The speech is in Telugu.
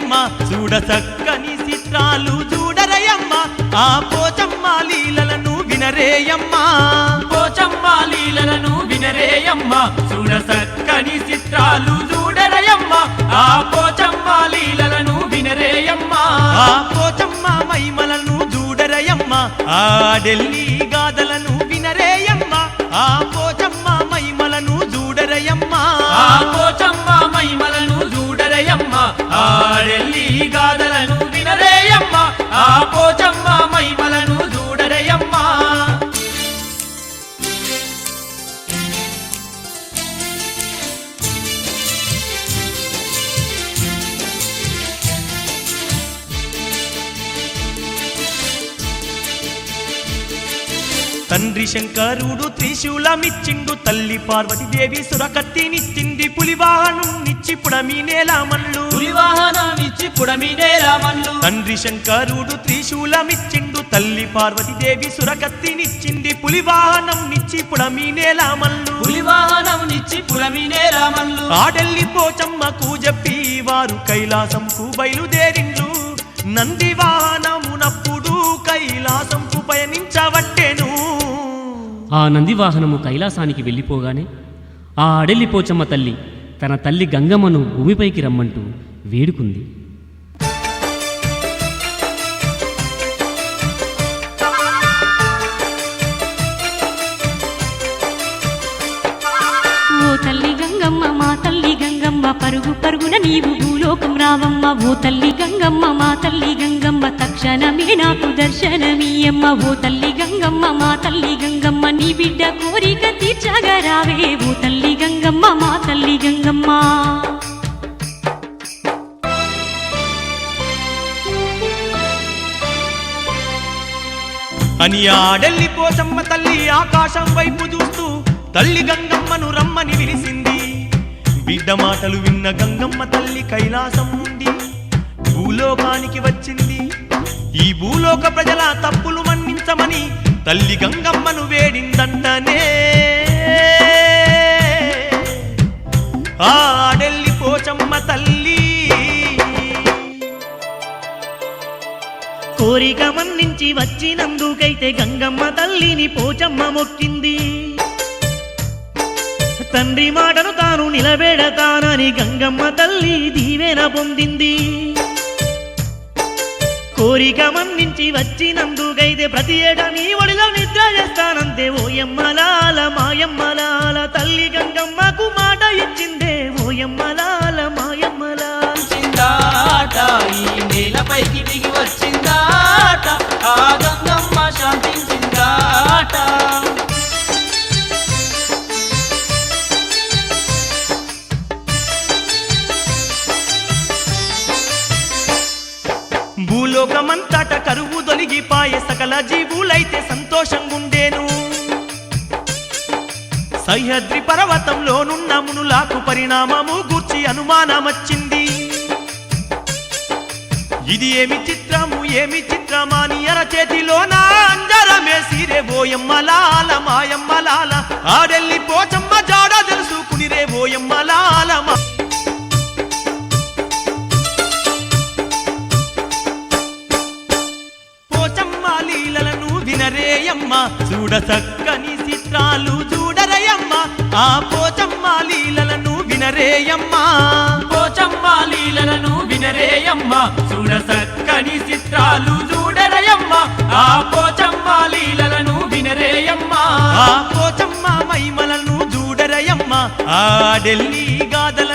చూడ చక్కని చిత్రాలు చూడరయమ్మ ఆ పోచమ్మ లీలలను వినరేయమ్మా. పోచమ్మ లీలలను వినరేయమ్మ. చూడ చక్కని చిత్రాలు చూడరయమ్మ ఆ పోచమ్మ లీలలను వినరేయమ్మ. ఆ పోచమ్మ మైమలను చూడరయమ్మ ఆ ఢిల్లీ గాథలను వినరేయమ్మ. ఆ పోచమ్మ మైమలను చూడరయమ్మా ఆ పోచమ్మ ఆ రెల్లి తండ్రి శంకరుడు త్రిశూలమిచ్చిండు తల్లి పార్వతీదేవి సురకత్తినిచ్చింది పులివాహనం నిచ్చి పుడమి నేలమల్లు పులివాహనాన్నిచ్చి పుడమినే రామన్లు తండ్రి శంకరుడు త్రిశూలమిచ్చిండు తల్లి పార్వతీదేవి సురకత్తినిచ్చింది పులివాహనం నిచ్చి పుడమి నేలమల్లు పులివాహనం నిచ్చి పుడమినే రామన్లు ఆడెల్లి పోచమ్మకు చెప్పి వారు కైలాసంకు బయలుదేరిండ్రు. నంది వాహనమునప్పుడు ఆ నందివాహనము కైలాసానికి వెళ్ళిపోగానే ఆ అడెల్లి పోచమ్మ తల్లి తన తల్లి గంగమ్మను భూమిపైకి రమ్మంటూ వేడుకుంది. గంగమ్మ పరుగు పరుగున నీవు భూలోకం రావమ్మ. ఓ తల్లి గంగమ్మ మా తల్లి గంగమ్మ తక్షణమే నాకు దర్శనమీయమ్మ. ఓ తల్లి గంగమ్మ మా తల్లి గంగమ్మ నీ బిడ్డ కోరిక తీర్చగా రావే ఓ తల్లి గంగమ్మ మా తల్లి గంగమ్మ. అని ఆడల్లి పోసమ్మ తల్లి ఆకాశం వైపు చూస్తూ తల్లి గంగమ్మను రమ్మని విలిసింది. బిడ్డ మాటలు విన్న గంగమ్మ తల్లి కైలాసం నుండి భూలోకానికి వచ్చింది. ఈ భూలోక ప్రజల తప్పులు మన్నించమని తల్లి గంగమ్మను వేడిందంటనే ఆడెల్లి పోచమ్మ తల్లి. కోరిక మన్నించి వచ్చినందుకైతే గంగమ్మ తల్లిని పోచమ్మ మొక్కింది. తండ్రి మాటను తాను నిలబెడతానని గంగమ్మ తల్లి దీవెన పొందింది. కోరిక మన్నించి వచ్చినందుకైతే ప్రతి ఏటా నీ ఒడిలో నిద్ర చేస్తానంతే. ఓయమ్మలాల మాయమ్మలాల తల్లి గంగమ్మకు మాట ఇచ్చిందే. ఓయమ్మలాల మాయమ్మలాల ఈ నేలపైకి దిగి వచ్చిందా? తొలగిపాయే సకల జీవులైతే సంతోషంగుండేను. సహ్యాద్రి పర్వతంలోనున్న మునులాకు పరిణామము గూర్చి అనుమానమచ్చింది. ఇది ఏమి చిత్రము ఏమి చిత్రమాని ఎర చేతిలోన అంజరమేసిరే ఓయమ్మలాల మాయమ్మలాల ఆడెల్లి పోచ వినరేయమ్మ చూడ చక్కని చిత్రాలు చూడరయమ్మ. ఆ పోచమ్మ లీలలను వినరేయమ్మ. పోచమ్మ లీలలను వినరేయమ్మ చూడ చక్కని చిత్రాలు చూడరయమ్మ. ఆ పోచమ్మ లీలలను వినరేయమ్మ. ఆ పోచమ్మ మైమలను చూడరయమ్మ. ఆ ఢిల్లీ గాథలను